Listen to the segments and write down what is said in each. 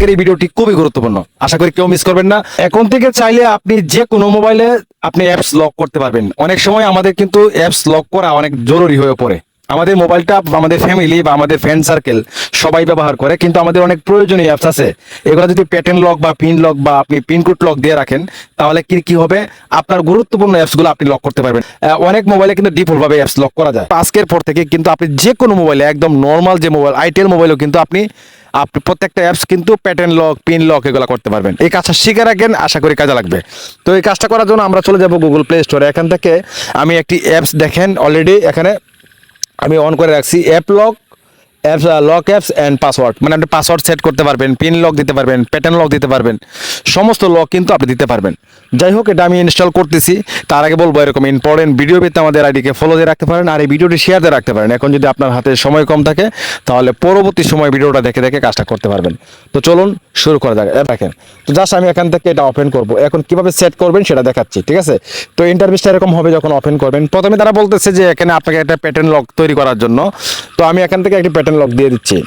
আজকের এই ভিডিওটি খুবই গুরুত্বপূর্ণ। আশা করি কেউ মিস করবেন না। এখন থেকে চাইলে আপনি যে কোনো মোবাইলে আপনি অ্যাপস লক করতে পারবেন। অনেক সময় আমাদের কিন্তু অ্যাপস লক করা অনেক জরুরি হয়ে পড়ে। আমাদের মোবাইলটা আমাদের ফ্যামিলি বা আমাদের ফ্রেন্ড সার্কেল সবাই ব্যবহার করে, কিন্তু আমাদের অনেক প্রয়োজনীয় অ্যাপস আছে। এগুলো যদি প্যাটার্ন লক বা পিন লক বা আপনি পিনকোড লক দিয়ে রাখেন, তাহলে কি কি হবে? আপনার গুরুত্বপূর্ণ অ্যাপসগুলো আপনি লক করতে পারবেন। অনেক মোবাইলে কিন্তু ডিফল্ট ভাবে অ্যাপস লক করা যায়। আজকের পর থেকে কিন্তু আপনি যে কোনো মোবাইলে একদম নর্মাল যে মোবাইল আইটেল মোবাইলেও কিন্তু আপনি আপনি প্রত্যেকটা অ্যাপস কিন্তু প্যাটার্ন লক পিন লক এগুলো করতে পারবেন। এই কাজটা শিখে রাখেন, আশা করি কাজে লাগবে। তো এই কাজটা করার জন্য আমরা চলে যাব গুগল প্লে স্টোরে এখান থেকে আমি একটি অ্যাপস দেখেন অলরেডি এখানে আমি অন করে রাখছি app lock apps lock apps and password মানে আপনি পাসওয়ার্ড সেট করতে পারবেন পিন লক দিতে পারবেন প্যাটার্ন লক দিতে পারবেন, সমস্ত লক কিন্তু আপনি দিতে পারবেন। যাই হোক, এটা আমি ইনস্টল করতেছি। তার আগে বলব এরকম ইম্পর্টেন্ট ভিডিও পেতে আমাদের আইডিকে ফলো দিয়ে রাখতে পারেন আর এই ভিডিওটি শেয়ার দিয়ে রাখতে পারেন। এখন যদি আপনার হাতে সময় কম থাকে, তাহলে পরবর্তী সময় ভিডিওটা দেখে দেখে কাজটা করতে পারবেন। তো চলুন শুরু করা যাক। দেখেন, তো জাস্ট আমি এখান থেকে এটা ওপেন করব। এখন কীভাবে সেট করবেন সেটা দেখাচ্ছি, ঠিক আছে? তো ইন্টারভিউটা এরকম হবে যখন ওপেন করবেন, প্রথমে তারা বলতেছে যে এখানে আপনাকে একটা প্যাটার্ন লক তৈরি করার জন্য। তো আমি এখান থেকে একটি লক দিয়ে দিচ্ছি।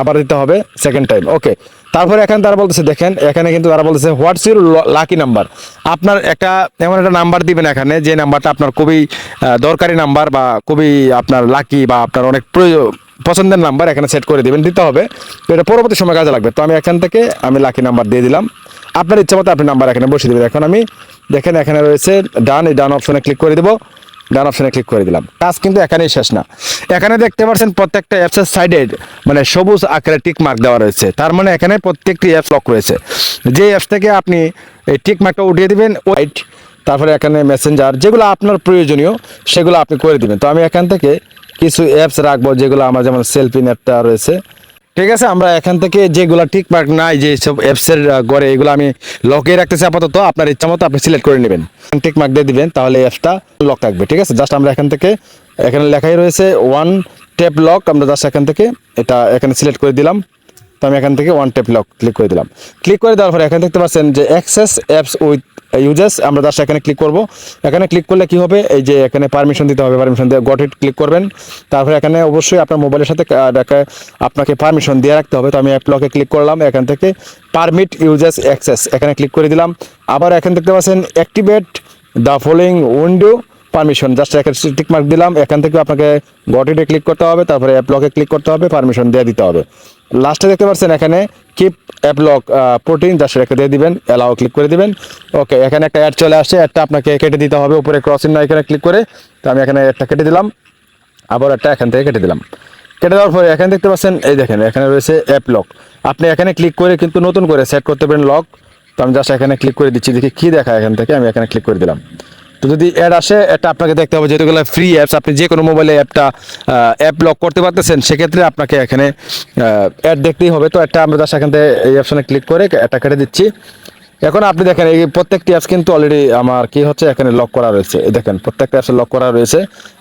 আবার দিতে হবে সেকেন্ড টাইম ওকে তারপরে এখানে তারা বলতেছে, দেখেন, এখানে কিন্তু তারা বলতেছে হোয়াটস ইউর লাকি নাম্বার আপনার একটা, এমন একটা নাম্বার দিবেন এখানে, যে নাম্বারটা আপনার খুবই দরকারি নাম্বার বা খুবই আপনার লাকি বা আপনার অনেক প্রয়োজন পছন্দের নাম্বার এখানে সেট করে দিবেন, দিতে হবে। তো এটা পরবর্তী সময় কাজে লাগবে। তো আমি এখান থেকে আমি লাকি নাম্বার দিয়ে দিলাম। আপনার ইচ্ছা মতো আপনি নাম্বার এখানে বসিয়ে দেবেন। এখন আমি দেখেন, এখানে রয়েছে ডান এই ডান অপশনে ক্লিক করে দেবো। ডান অপশনে ক্লিক করে দিলাম। কাজ কিন্তু এখানেই শেষ না। এখানে দেখতে পাচ্ছেন প্রত্যেকটা অ্যাপসের সাইডে মানে সবুজ আকারে টিক মার্ক দেওয়া রয়েছে। তার মানে এখানে প্রত্যেকটি অ্যাপস লক রয়েছে। যে অ্যাপস থেকে আপনি এই টিক মার্কটা উঠিয়ে দিবেন ওয়াইট তারপরে এখানে মেসেঞ্জার যেগুলো আপনার প্রয়োজনীয়, সেগুলো আপনি করে দিবেন। তো আমি এখান থেকে কিছু অ্যাপস রাখব যেগুলো আমার যেমন সেলফি নেটটা রয়েছে। ঠিক আছে, আমরা এখান থেকে যেগুলো ঠিক মার্ক নাই যে সব অ্যাপসের গড়ে, এগুলো আমি লকে রাখতেছি আপাতত। আপনার ইচ্ছা মতো আপনি সিলেক্ট করে নেবেন। ঠিক মার্ক দিয়ে দিবেন, তাহলে অ্যাপসটা লক থাকবে, ঠিক আছে? জাস্ট আমরা এখান থেকে, এখানে লেখাই রয়েছে ওয়ান টেপ লক আমরা জাস্ট এখান থেকে এটা এখানে সিলেক্ট করে দিলাম। তো আমি এখান থেকে ওয়ান টেপ লক ক্লিক করে দিলাম। ক্লিক করে দেওয়ার পরে এখানে দেখতে পাচ্ছেন যে অ্যাক্সেস অ্যাপস উইথ ইউজার্স আমরা জাস্ট এখানে ক্লিক করব। এখানে ক্লিক করলে কি হবে? এই যে এখানে পারমিশন দিতে হবে পারমিশন দিয়ে গট ইট ক্লিক করবেন। তারপরে এখানে অবশ্যই আপনার মোবাইলের সাথে আপনাকে পারমিশন দিয়ে রাখতে হবে। তো আমি অ্যাপ লকে ক্লিক করলাম, এখান থেকে পারমিট ইউজার্স অ্যাক্সেস এখানে ক্লিক করে দিলাম। আবার এখানে দেখতে পাচ্ছেন activate the following window permission just এখানে টিক মার্ক দিলাম। এখান থেকে আপনাকে গটিতে ক্লিক করতে হবে, তারপরে অ্যাপ লকে ক্লিক করতে হবে পারমিশন দিয়ে দিতে হবে। লাস্টে দেখতে পাচ্ছেন এখানে keep app lock protein just রেখে দিয়ে দিবেন অ্যালাও ক্লিক করে দিবেন। ওকে এখানে একটা অ্যাড চলে আসছে অ্যাডটা আপনাকে কেটে দিতে হবে, উপরে ক্রসিং না এখানে ক্লিক করে। তো আমি এখানে একটা কেটে দিলাম, আবার একটা এখান থেকে কেটে দিলাম। কেটে দেওয়ার পরে এখানে দেখতে পাচ্ছেন, এই দেখেন, এখানে রয়েছে অ্যাপ লক আপনি এখানে ক্লিক করে কিন্তু নতুন করে সেট করতে পারেন লক তো আমি জাস্ট এখানে ক্লিক করে দিচ্ছি, দেখি কী দেখা এখান থেকে, আমি এখানে ক্লিক করে দিলাম। তো যদি অ্যাড আসে, এটা আপনাকে দেখতে হবে যেহেতু ফ্রি অ্যাপস আপনি যে কোনো মোবাইলে অ্যাপটা অ্যাপ লক করতে পারতেছেন, সেক্ষেত্রে আপনাকে এখানে অ্যাড দেখতেই হবে। তো একটা আমরা জাস্ট এখান থেকে এই অপশনে ক্লিক করে এটা কেটে দিচ্ছি। এখন আপনি দেখেন, এই প্রত্যেকটি অ্যাপস কিন্তু অলরেডি আমার কি হচ্ছে, এখানে লক করা রয়েছে। দেখেন, প্রত্যেকটা অ্যাপসে লক করা রয়েছে।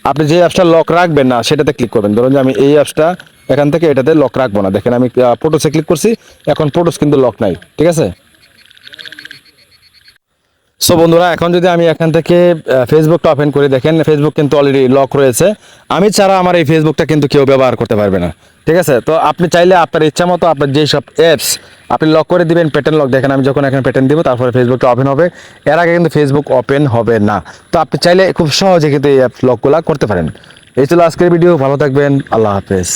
আপনি যে অ্যাপসটা লক রাখবেন না, সেটাতে ক্লিক করবেন। ধরুন যে আমি এই অ্যাপসটা এখান থেকে এটাতে লক রাখব না। দেখেন আমি ফটোসে ক্লিক করছি, এখন ফটোস কিন্তু লক নাই, ঠিক আছে? সো বন্ধুরা, এখন যদি আমি এখান থেকে ফেসবুকটা ওপেন করে দেখেন ফেসবুক কিন্তু অলরেডি লক রয়েছে। আমি ছাড়া আমার এই ফেসবুকটা কিন্তু কেউ ব্যবহার করতে পারবে না। ঠিক আছে? তো আপনি চাইলে আপনার ইচ্ছা মতো আপনার যেই সব অ্যাপস আপনি লক করে দিবেন প্যাটার্ন লক দেখেন, আমি যখন এখানে প্যাটার্ন দিব, তারপরে ফেসবুকটা ওপেন হবে। এর আগে কিন্তু ফেসবুক ওপেন হবে না। তো আপনি চাইলে খুব সহজে কিন্তু এই অ্যাপ লকগুলো করতে পারেন। এই ছিল আজকের ভিডিও ভালো থাকবেন। আল্লাহ হাফেজ।